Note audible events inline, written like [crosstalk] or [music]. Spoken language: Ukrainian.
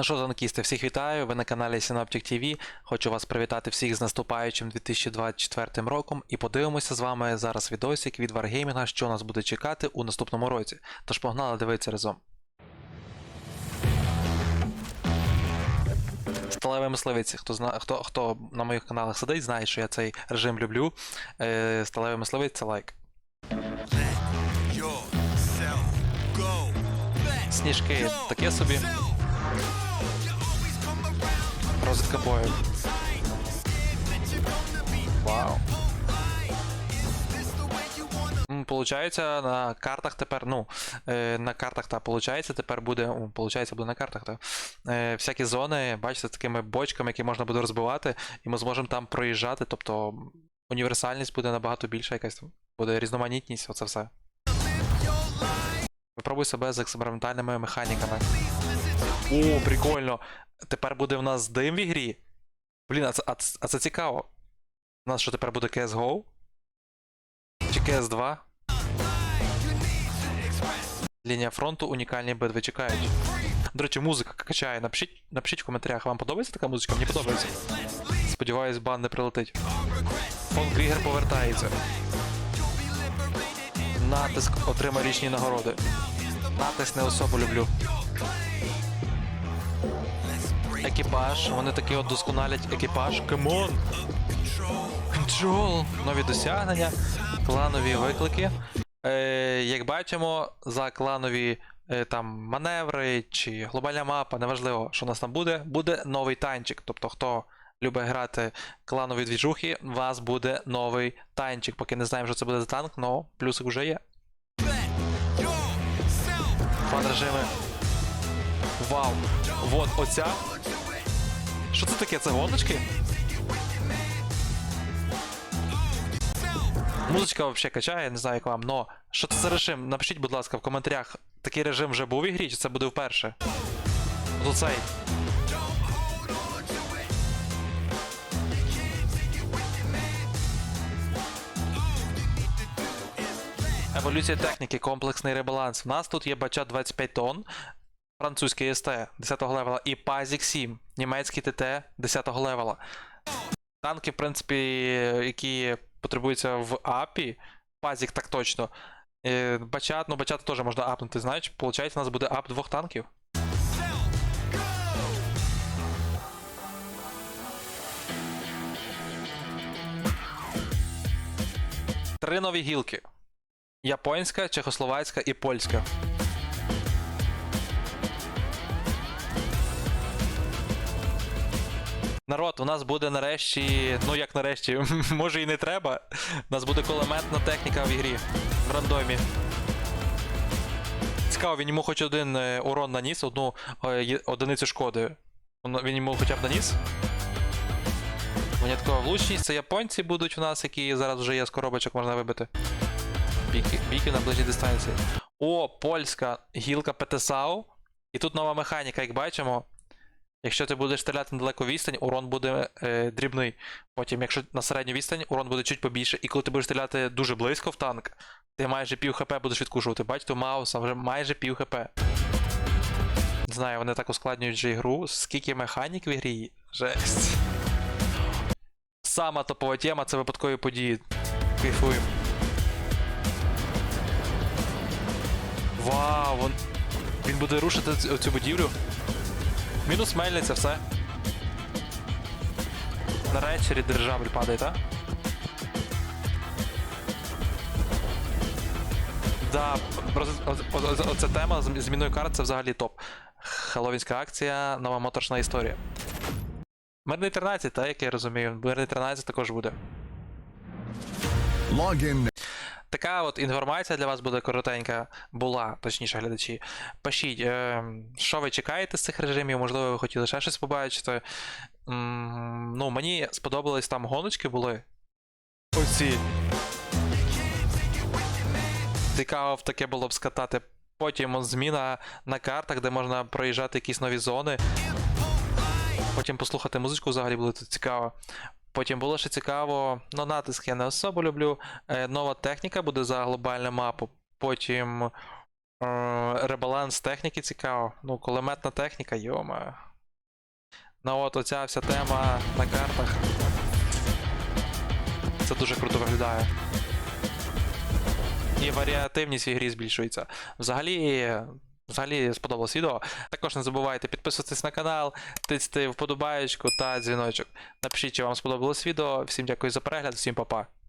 Ну що, танкісти, всіх вітаю. Ви на каналі Synoptic TV. Хочу вас привітати всіх з наступаючим 2024 роком і подивимося з вами зараз відосик від Wargaming, що нас буде чекати у наступному році. Тож погнали дивитися разом. Сталевий мисливець, хто зна... хто, хто на моїх каналах сидить, знає, що я цей режим люблю. Е, Сталевий мисливець це лайк. Сніжки таке собі. You wanna М, Получається, на картах тепер, ну, е, на картах та получається, тепер буде, получається, буде на картах, та, е, всякі зони, бачите, з такими бочками, які можна буде розбивати, і ми зможемо там проїжджати, тобто універсальність буде набагато більша, якась буде різноманітність, оце все. Випробуй себе з експериментальними механіками. О, прикольно! Тепер буде в нас дим в ігрі. Блін, а це, а а це цікаво. У нас що тепер буде CSGO? Чи CS2? Лінія фронту, унікальні битви чекають. До речі, музика качає. Напишіть, напишіть в коментарях, вам подобається така музичка? Мені подобається. Сподіваюсь, бан не прилетить. Фон Крігер повертається. Натиск отримай річні нагороди. Натиск не особо люблю. Екіпаж, вони таки от досконалять екіпаж. Камон! Control. Нові досягнення, кланові виклики. Е, як бачимо, за кланові е, там маневри чи глобальна мапа, неважливо, що у нас там буде, буде новий танчик. Тобто, хто любить грати кланові двіжухи, у вас буде новий танчик. Поки не знаємо, що це буде за танк, але плюсик вже є. Фан режими. Вау! Вот оця. Що це таке? Це гоночки? Музичка взагалі качає, не знаю як вам, но що це за режим? Напишіть, будь ласка, в коментарях, такий режим вже був в ігрі, чи це буде вперше? От оцей. Еволюція техніки, комплексний ребаланс. У нас тут є бача 25 тонн, французький СТ 10 левела і Пазік 7, німецький ТТ 10 левела. Танки, в принципі, які потребуються в АПі, Пазік так точно. Е, Бачат, ну бачат теж можна апнути, знаєш, получається, у нас буде ап двох танків. Три нові гілки: японська, чехословацька і польська. Народ, у нас буде нарешті, ну як нарешті, [laughs] може і не треба. У нас буде кулеметна техніка в ігрі в рандомі. Цікаво, він йому хоч один е, урон наніс, одну е, одиницю шкоди. Він йому хоча б наніс. Виняткова влучність, це японці будуть у нас, які зараз вже є з коробочок, можна вибити. Біки, біки на ближній дистанції. О, польська гілка ПТСАУ. І тут нова механіка, як бачимо. Якщо ти будеш стріляти на далеку відстань, урон буде е, дрібний. Потім, якщо на середню відстань, урон буде чуть побільше. І коли ти будеш стріляти дуже близько в танк, ти майже пів хп будеш відкушувати. Бачите, Мауса вже майже пів хп. Не знаю, вони так ускладнюють же ігру. Скільки механік в ігрі? Жесть. Сама топова тема це випадкові події. Кайфуємо. Вау, вон... він буде рушити цю будівлю. Мінус мельниця, все. На речері дирижабль падає, так? Да, оця тема з зміною карт це взагалі топ. Хеллоуінська акція, нова моторшна історія. Мирний 13, так, як я розумію. Мирний 13 також буде. in Така от інформація для вас буде коротенька, була, точніше, глядачі. Пишіть, е, що ви чекаєте з цих режимів, можливо, ви хотіли ще щось побачити. Ну, мені сподобались там гоночки були. Оці. Цікаво таке було б скатати. Потім зміна на картах, де можна проїжджати якісь нові зони. Потім послухати музичку взагалі було цікаво. Потім було ще цікаво, ну натиск я не особо люблю. Е, нова техніка буде за глобальну мапу. Потім е, ребаланс техніки цікаво. Ну, кулеметна техніка, йома. Ну от оця вся тема на картах. Це дуже круто виглядає. І варіативність в ігрі збільшується. Взагалі, взагалі сподобалось відео. Також не забувайте підписуватись на канал, тицьте вподобаєчку та дзвіночок. Напишіть, чи вам сподобалось відео. Всім дякую за перегляд, всім па-па.